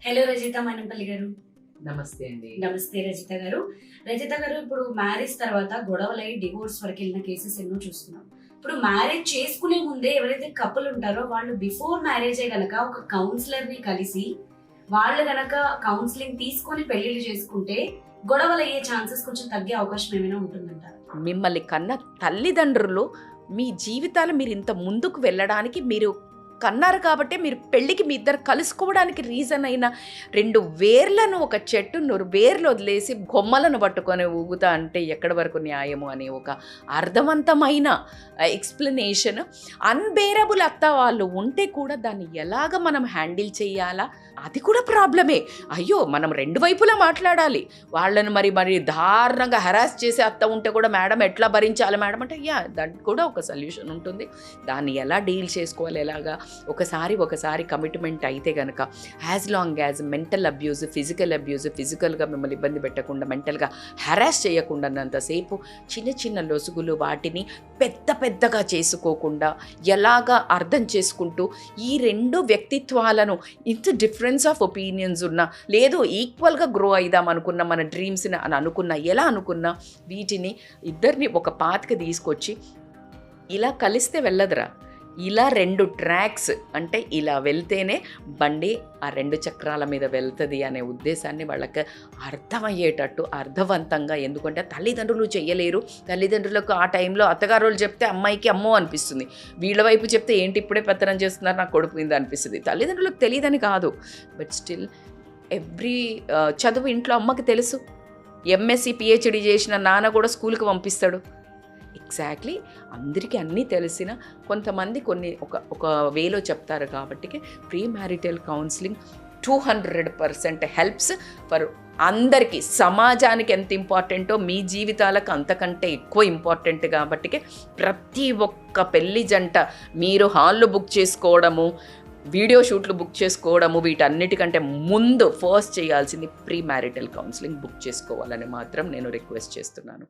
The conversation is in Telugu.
హలో రజిత మైనంపల్లి గారు. నమస్తే అండి. నమస్తే రజిత గారు. రజిత గారు ఇప్పుడు మ్యారేజ్ తర్వాత గొడవలై డివోర్స్ వరకు వెళ్ళిన కేసెస్ ఎన్నో చూస్తున్నాం. ఇప్పుడు మ్యారేజ్ చేసుకునే ముందే ఎవరైతే కపుల్ ఉంటారో వాళ్ళు బిఫోర్ మ్యారేజే గనక ఒక కౌన్సిలర్ని కలిసి వాళ్ళు గనక కౌన్సిలింగ్ తీసుకొని పెళ్ళిళ్ళు చేసుకుంటే గొడవలు అయ్యే ఛాన్సెస్ కొంచెం తగ్గే అవకాశం ఏమైనా ఉంటుందంటారు మిమ్మల్ని కన్న తల్లిదండ్రులు మీ జీవితాలు మీరు ఇంత ముందుకు వెళ్ళడానికి మీరు కన్నారు కాబట్టి మీరు పెళ్ళికి మీ ఇద్దరు కలుసుకోవడానికి రీజన్ అయిన రెండు వేర్లను ఒక చెట్టు నూరు వేర్లు వదిలేసి బొమ్మలను పట్టుకొని ఊగుతా అంటే ఎక్కడి వరకు న్యాయము అనే ఒక అర్థవంతమైన ఎక్స్ప్లెనేషన్ అన్బేరబుల్ అత్త వాళ్ళు ఉంటే కూడా దాన్ని ఎలాగ మనం హ్యాండిల్ చేయాలా? అది కూడా ప్రాబ్లమే. అయ్యో మనం రెండు వైపులా మాట్లాడాలి. వాళ్ళను మరి మరి దారుణంగా హెరాస్ చేసే అత్త ఉంటే కూడా మేడం ఎట్లా భరించాలి? మేడం అంటే యా దానికి కూడా ఒక సొల్యూషన్ ఉంటుంది. దాన్ని ఎలా డీల్ చేసుకోవాలి ఎలాగా? ఒకసారి ఒకసారి కమిట్మెంట్ అయితే కనుక as long as mental abuse physical abuse ఫిజికల్గా మిమ్మల్ని ఇబ్బంది పెట్టకుండా మెంటల్గా హెరాస్ చేయకుండానంతసేపు చిన్న చిన్న లొసుగులు వాటిని పెద్ద పెద్దగా చేసుకోకుండా ఎలాగా అర్థం చేసుకుంటూ ఈ రెండు వ్యక్తిత్వాలను ఇంత డిఫరెంట్ డిఫరెన్స్ ఆఫ్ ఒపీనియన్స్ ఉన్న లేదు ఈక్వల్గా గ్రో అయిదాం అనుకున్న మన డ్రీమ్స్ని అని అనుకున్నా ఎలా అనుకున్నా వీటిని ఇద్దరిని ఒక పాతకి తీసుకొచ్చి ఇలా కలిస్తే వెళ్ళదురా. ఇలా రెండు ట్రాక్స్ అంటే ఇలా వెళ్తేనే బండి ఆ రెండు చక్రాల మీద వెళ్తుంది అనే ఉద్దేశాన్ని వాళ్ళకి అర్థమయ్యేటట్టు అర్థవంతంగా ఎందుకంటే తల్లిదండ్రులు చేయలేరు తల్లిదండ్రులకు ఆ టైంలో అత్తగారులు చెప్తే అమ్మాయికి అమ్మో అనిపిస్తుంది. వీళ్ళ వైపు చెప్తే ఏంటి ఇప్పుడే పెత్తనం చేస్తున్నారు నాకు మీద అనిపిస్తుంది. తల్లిదండ్రులకు తెలియదని కాదు. బట్ స్టిల్ ఎవ్రీ చదువు ఇంట్లో అమ్మకి తెలుసు. ఎంఎస్సి పిహెచ్డి చేసిన నాన్న కూడా స్కూల్కి పంపిస్తాడు. ఎగ్జాక్ట్లీ అందరికీ అన్నీ తెలిసిన కొంతమంది కొన్ని ఒక ఒక వేలో చెప్తారు కాబట్టి pre marital counselling two hundred percent helps for అందరికీ. సమాజానికి ఎంత ఇంపార్టెంటో మీ జీవితాలకు అంతకంటే ఎక్కువ ఇంపార్టెంట్ కాబట్టి ప్రతి ఒక్క పెళ్ళి జంట మీరు హాల్లో బుక్ చేసుకోవడము వీడియో షూట్లు బుక్ చేసుకోవడము వీటన్నిటికంటే ముందు ఫస్ట్ చేయాల్సింది ప్రీ మ్యారిటల్ కౌన్సిలింగ్ బుక్ చేసుకోవాలని మాత్రం నేను రిక్వెస్ట్ చేస్తున్నాను.